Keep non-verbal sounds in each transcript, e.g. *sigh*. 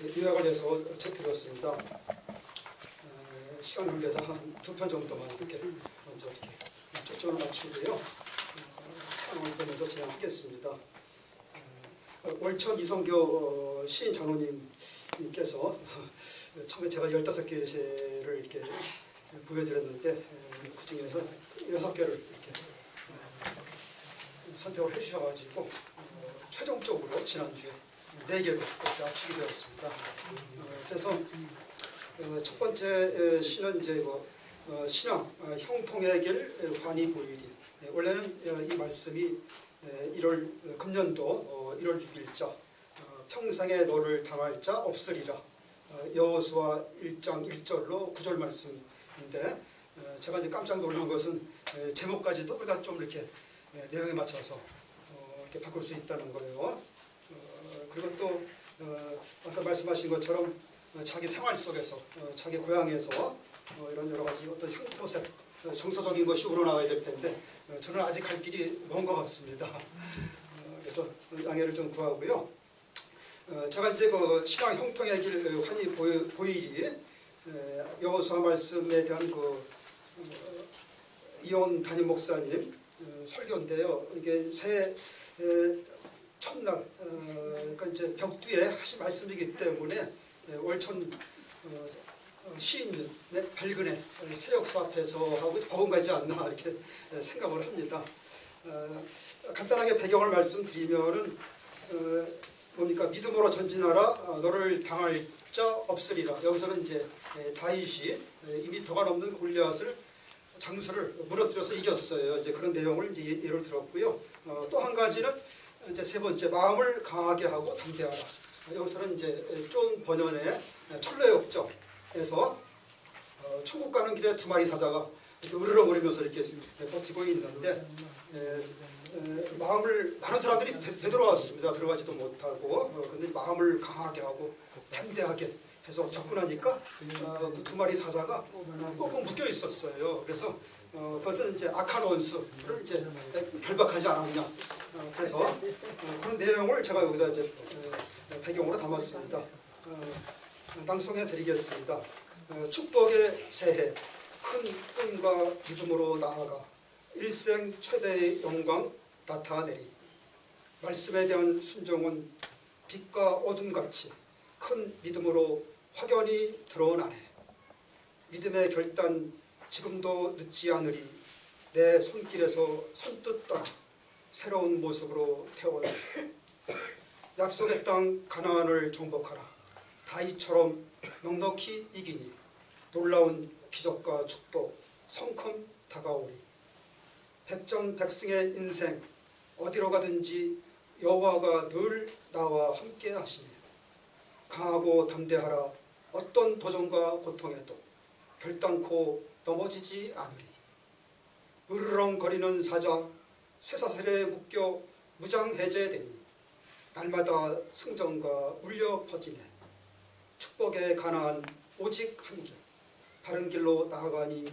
요약을 해서 제들었습니다. 시간 관계상 한두 편 정도만 이렇게 먼저 이렇게 초점을 맞추고요. 어, 상황을 보면서 진행하겠습니다. 어, 월천 이성교 어, 시인 장로님께서 어, *laughs* 처음에 제가 15개의 시를 이렇게 보여드렸는데 에, 그 중에서 6개를 이렇게 어, 선택을 해주셔가지고 어, 최종적으로 지난주에 4개로 이렇게 압축이 되었습니다. 어, 그래서 어, 첫 번째 에, 시는 이제 뭐 어, 신앙 어, 형통의 길 보일이 네, 원래는 어, 이 말씀이 에, 1월 어, 금년도 어, 1월 6일자 어, 평생에 너를 당할 자 없으리라 어, 여호수아 1장 1절로 9절 말씀인데 어, 제가 이제 깜짝 놀란 것은 에, 제목까지도 우리가 좀 이렇게 에, 내용에 맞춰서 어, 이렇게 바꿀 수 있다는 거예요. 어, 그리고 또 어, 아까 말씀하신 것처럼 어, 자기 생활 속에서 어, 자기 고향에서 어, 이런 여러 가지 어떤 형토색 어, 정서적인 것이 우러나와야 될 텐데 어, 저는 아직 갈 길이 먼 것 같습니다. 어, 그래서 양해를 좀 구하고요. 어, 제가 이제 그 신앙 형통의 길 어, 환히 보이- 보일이 에, 여호수아 말씀에 대한 그 어, 이온 담임 목사님 어, 설교인데요. 이게 새 에, 첫날 어, 그러니까 이제 벽두에 하신 말씀이기 때문에 에, 월천 어, 어, 시인의 발근의 어, 세역사 앞에서 하고 버금가지 않나 이렇게 에, 생각을 합니다. 어, 간단하게 배경을 말씀드리면은 어, 뭡니까 믿음으로 전진하라 어, 너를 당할 자 없으리라 여기서는 이제 에, 다윗이 에, 이미 도가 넘는 골리앗을 장수를 무너뜨려서 이겼어요. 이제 그런 내용을 이제 예- 예를 들었고요. 어, 또한 가지는 이제 세 번째 마음을 강하게 하고 담대하라. 어, 여기서는 이제 존 번연의 철로역정에서 어, 천국 가는 길에 두 마리 사자가 으르렁거리면서 이렇게 버티고 있는데 에, 에, 마음을 많은 사람들이 되, 되돌아왔습니다. 들어가지도 못하고 어, 근데 마음을 강하게 하고 담대하게 해서 접근하니까 어, 그두 마리 사자가 꽁꽁 묶여 있었어요. 그래서 어, 그것은 이제 원수를 이제 결박하지 않았냐. 어, 그래서 어, 그런 내용을 제가 여기다 이제 어, 배경으로 담았습니다. 어, 낭송해 드리겠습니다. 어, 축복의 새해 큰 꿈과 믿음으로 나아가 일생 최대의 영광 나타내리 말씀에 대한 순종은 빛과 어둠같이 큰 믿음으로 확연히 드러나네 믿음의 결단 지금도 늦지 않으리. 내 손길에서 선뜻 따라 새로운 모습으로 태어나 *coughs* 약속의 땅 가나안을 정복하라. 다이처럼 넉넉히 이기니 놀라운 기적과 축복 성큼 다가오리. 백정백승의 인생 어디로 가든지 여호와가 늘 나와 함께 하시니 강하고 담대하라. 어떤 도전과 고통에도 결단코 넘어지지 않으리. 으르렁거리는 사자 쇠사슬에 묶여 무장해제되니 날마다 승전과 울려 퍼지네. 축복의 가나안 오직 한 길 바른 길로 나아가니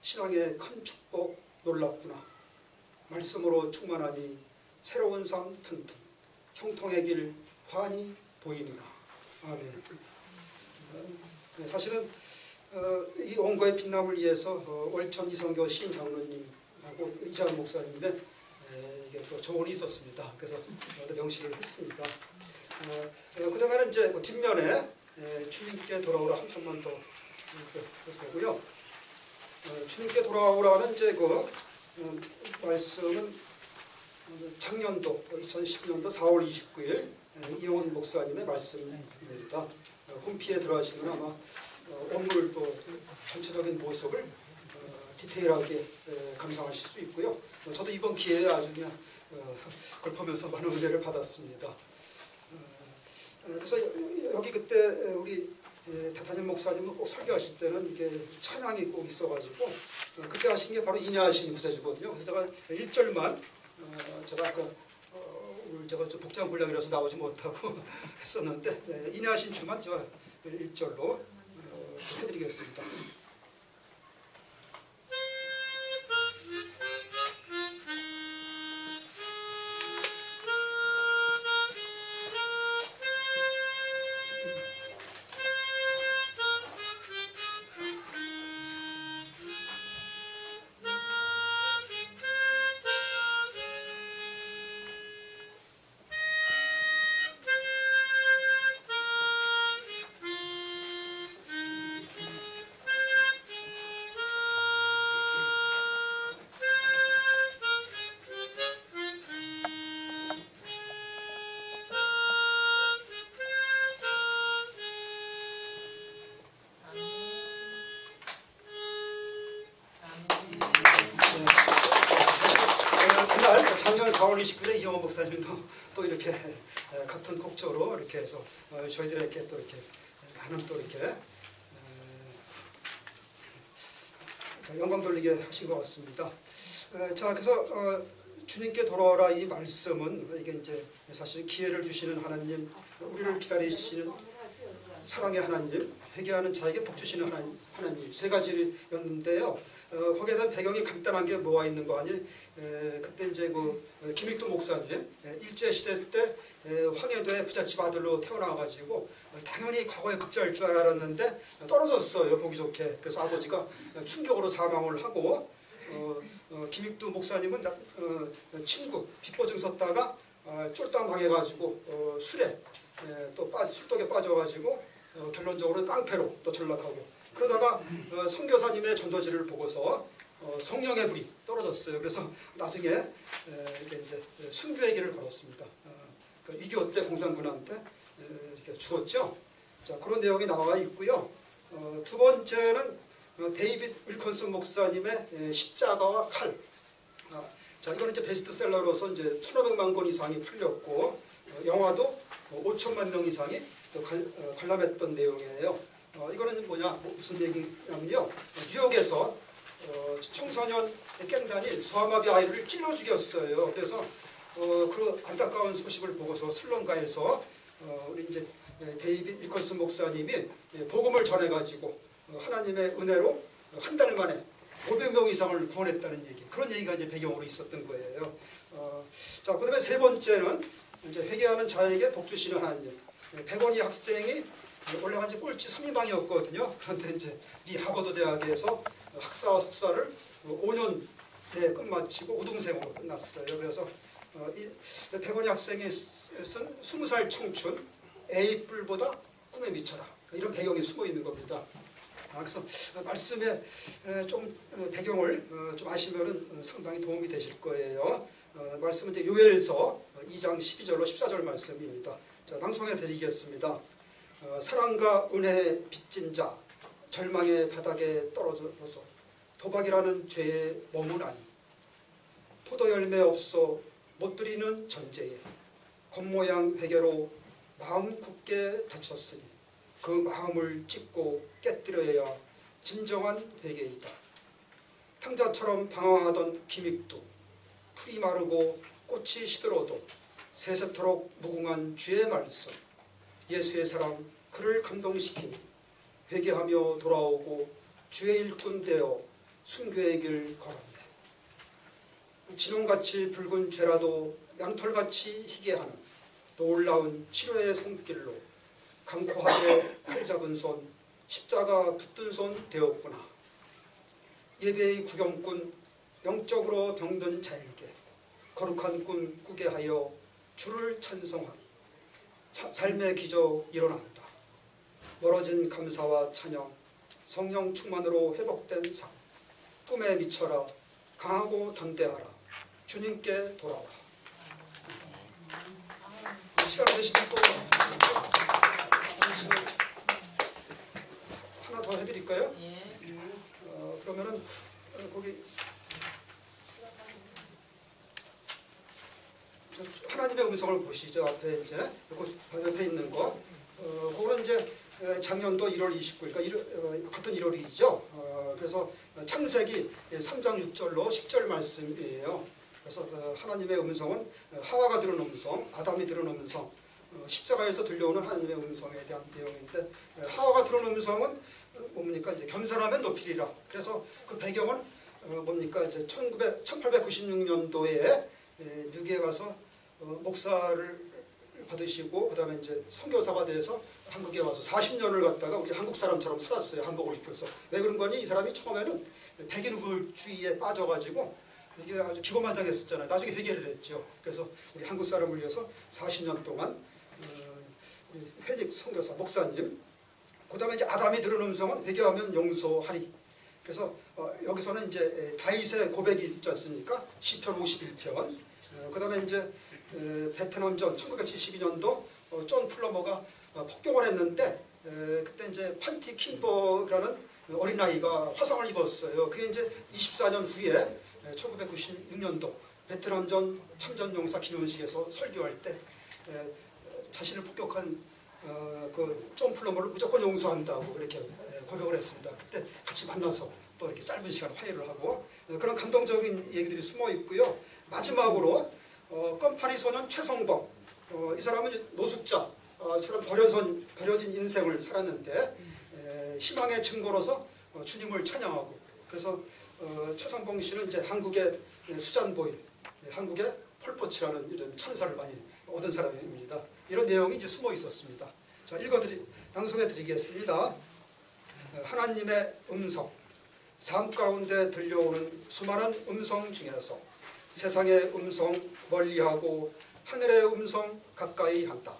신앙의 큰 축복 놀랍구나. 말씀으로 충만하니 새로운 삶 튼튼 형통의 길 환히 보이느라. 아멘. 네, 사실은 어, 이 원고의 빛남을 위해서 어, 월천 이성교 시인 장로님하고 이장 목사님의 에, 이게 또 조언이 있었습니다. 그래서 어, 명시를 했습니다. 어, 어, 그다음에는 이제 그 뒷면에 에, 주님께 돌아오라 한 편만 더 보고요. 어, 주님께 돌아오라는 이제 그 어, 말씀은 어, 작년도 2012년도 4월 29일 이용훈 목사님의 말씀입니다. 어, 홈피에 들어가시면 아마 어, 오늘 또 전체적인 모습을 어, 디테일하게 에, 감상하실 수 있고요. 어, 저도 이번 기회에 아주 그냥 어, 그걸 보면서 많은 은혜를 받았습니다. 어, 어, 그래서 여- 여기 그때 에, 우리 에, 담임 목사님은 꼭 설교하실 때는 이게 찬양이 꼭 있어가지고 어, 그때 하신 게 바로 인야하신 구세주거든요. 그래서 제가 1절만 어, 제가 아까 어, 오늘 제가 좀 복장 불량이라서 나오지 못하고 *laughs* 했었는데 네, 인야하신 주만 제가 1절로 어, 좀 해드리겠습니다. 4월 29일에 이영호 목사님도 또 이렇게 에, 같은 곡조로 이렇게 해서 어, 저희들에게 또 이렇게 많은 또 이렇게 영광 돌리게 하신 것 같습니다. 에, 자, 그래서 어, 주님께 돌아오라 이 말씀은 이게 이제 사실 기회를 주시는 하나님, 우리를 기다리시는 사랑의 하나님, 회개하는 자에게 복 주시는 하나님, 하나님 세 가지였는데요. 어, 거기에 대한 배경이 간단한 게 뭐가 있는 거 아니? 에, 그때 이제 그 어, 김익도 목사님 에, 일제 시대 때 에, 황해도의 부잣집 아들로 태어나가지고 어, 당연히 과거에 급제할 줄 알았는데 떨어졌어요 보기 좋게. 그래서 아버지가 충격으로 사망을 하고 어, 어, 김익두 목사님은 나- 어, 친구 빚보증 섰다가 어, 쫄딱 망해가지고 어, 술에 에, 또 빠, 술독에 빠져가지고 어, 결론적으로 깡패로 또 전락하고 그러다가 어, 선교사님의 전도지를 보고서 어, 성령의 불이 떨어졌어요. 그래서 나중에 에, 이렇게 이제 순교의 길을 걸었습니다. 어, 그2.25 때 공산군한테 에, 이렇게 주었죠. 자 그런 내용이 나와 있고요. 어, 두 번째는 어, 데이빗 윌컨슨 목사님의 에, 십자가와 칼. 아, 자 이거는 이제 베스트셀러로서 이제 1,500만 권 이상이 팔렸고 어, 영화도 어, 5천만 명 이상이 관람했던 내용이에요. 어, 이거는 뭐냐 뭐 무슨 얘기냐면요 어, 뉴욕에서 어, 청소년 깽단이 소아마비 아이를 찔러 죽였어요. 그래서 어, 그 안타까운 소식을 보고서 슬론가에서 어, 우리 이제 에, 데이빗 리컨슨 목사님이 예, 복음을 전해가지고 어, 하나님의 은혜로 한 달 만에 500명 이상을 구원했다는 얘기 그런 얘기가 이제 배경으로 있었던 거예요. 어, 자 그다음에 세 번째는 이제 회개하는 자에게 복 주시는 하나님. 예, 백원희 학생이 원래 완전 꼴찌 3인방이었거든요. 그런데 이제 미 하버드 대학에서 학사와 석사를 5년에 끝마치고 우등생으로 끝났어요. 그래서 어, 이 백원희 학생이 쓴 20살 청춘 A뿔보다 꿈에 미쳐라 이런 배경이 숨어 있는 겁니다. 아, 그래서 말씀에 에, 좀 어, 배경을 어, 좀 아시면은 어, 상당히 도움이 되실 거예요. 어, 말씀은 이제 요엘서 2장 12절로 14절 말씀입니다. 자, 낭송해 드리겠습니다. 어, 사랑과 은혜에 빚진 자 절망의 바닥에 떨어져서 도박이라는 죄에 머무나니 포도 열매 없어 못 드리는 전제에 겉모양 회개로 마음 굳게 다쳤으니 그 마음을 찢고 깨뜨려야 진정한 회개이다. 탕자처럼 방황하던 기믹도 풀이 마르고 꽃이 시들어도 새새토록 무궁한 주의 말씀 예수의 사랑 그를 감동시키니 회개하며 돌아오고 주의 일꾼 되어 순교의 길 걸었네. 진홍같이 붉은 죄라도 양털같이 희게 하는 놀라운 치료의 손길로 강코하게 칼 잡은 손 십자가 붙든 손 되었구나. 예배의 구경꾼 영적으로 병든 자에게 거룩한 꿈 꾸게 하여 주를 차- 삶의 기적 일어난다. 멀어진 감사와 찬양 성령 충만으로 회복된 삶 꿈에 미쳐라 강하고 담대하라 주님께 돌아와 시간 되시면 또 하나 더 해드릴까요? 어, 그러면은 어, 거기 하나님의 음성을 보시죠 앞에 이제 그 옆에 있는 거 어, 그거는 이제 에, 작년도 1월 29일, 그러니까 1월, 어, 같은 1월이죠. 어, 그래서 창세기 3장 6절로 10절 말씀이에요. 그래서 어, 하나님의 음성은 어, 하와가 들은 음성, 아담이 들은 음성, 어, 십자가에서 들려오는 하나님의 음성에 대한 내용인데 에, 하와가 들은 음성은 어, 뭡니까 이제 겸손하면 높이리라. 그래서 그 배경은 어, 뭡니까 이제 1900, 1896년도에 뉴기에 가서 어, 목사를 받으시고 그 다음에 이제 선교사가 돼서 한국에 와서 40년을 갔다가 우리 한국 사람처럼 살았어요. 한복을 입고서. 왜 그런 거니? 이 사람이 처음에는 백인 우울주의에 빠져가지고 이게 아주 기고만장했었잖아요. 나중에 회개를 했죠. 그래서 우리 한국 사람을 위해서 40년 동안 어, 우리 회직 선교사 목사님 그 다음에 이제 아담이 들은 음성은 회개하면 용서하리. 그래서 어, 여기서는 이제 다윗의 고백이 있지 않습니까? 시편 51편. 어, 그 다음에 이제 에, 베트남전 1972년도 어, 존 플러머가 어, 폭격을 했는데 에, 그때 이제 판티 킴버라는 어린아이가 화상을 입었어요. 그게 이제 24년 후에 1996년도 베트남전 참전용사 기념식에서 설교할 때 에, 자신을 폭격한 어, 그존 플러머를 무조건 용서한다고 이렇게 에, 고백을 했습니다. 그때 같이 만나서 또 이렇게 짧은 시간 화해를 하고 어, 그런 감동적인 얘기들이 숨어 있고요. 마지막으로 어, 껌파니 소년 최성범 어, 이 사람은 노숙자처럼 버려진, 버려진 인생을 살았는데 에, 희망의 증거로서 어, 주님을 찬양하고 그래서 어, 최성봉 씨는 이제 한국의 수잔보이, 한국의 폴포츠라는 이런 찬사를 많이 얻은 사람입니다. 이런 내용이 이제 숨어 있었습니다. 자, 읽어드리, 낭송해 드리겠습니다. 어, 하나님의 음성, 삶 가운데 들려오는 수많은 음성 중에서 세상의 음성 멀리하고 하늘의 음성 가까이 한다.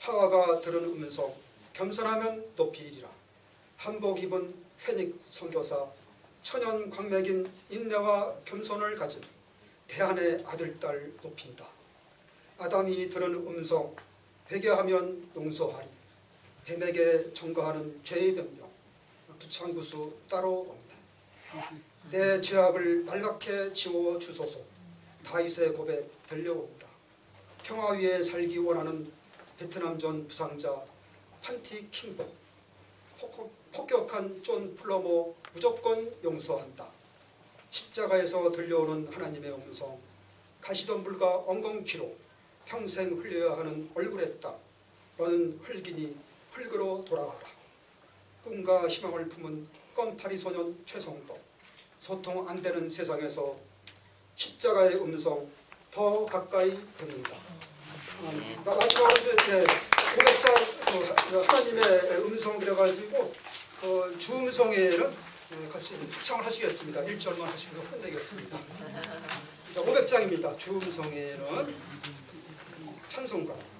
하와가 들은 음성 겸손하면 높이리라. 한복 입은 회닉 선교사 천연 광맥인 인내와 겸손을 가진 대한의 아들딸 높인다. 아담이 들은 음성 회개하면 용서하리. 뱀에게 전가하는 죄의 변명 부창구수 따로 없다. 내 죄악을 말갛게 지워 주소서. 다윗의 고백 들려온다. 평화 위에 살기 원하는 베트남전 부상자 판티 폭- 폭격한 존 플러머 무조건 용서한다. 십자가에서 들려오는 하나님의 음성 가시던 불과 엉겅퀴로 평생 흘려야 하는 얼굴의 땀 너는 흙이니 흙으로 돌아가라. 꿈과 희망을 품은 껌파리 소년 최성범 소통 안 되는 세상에서 십자가의 음성 더 가까이 듣는다. 음, 마지막으로 이제 예, 고백자 그 하나님의 음성 그래가지고 어, 주음성에는 어, 같이 합창을 하시겠습니다. 1절만 하시고 끝내겠습니다. 자, 500장입니다. 주음성에는 찬송가.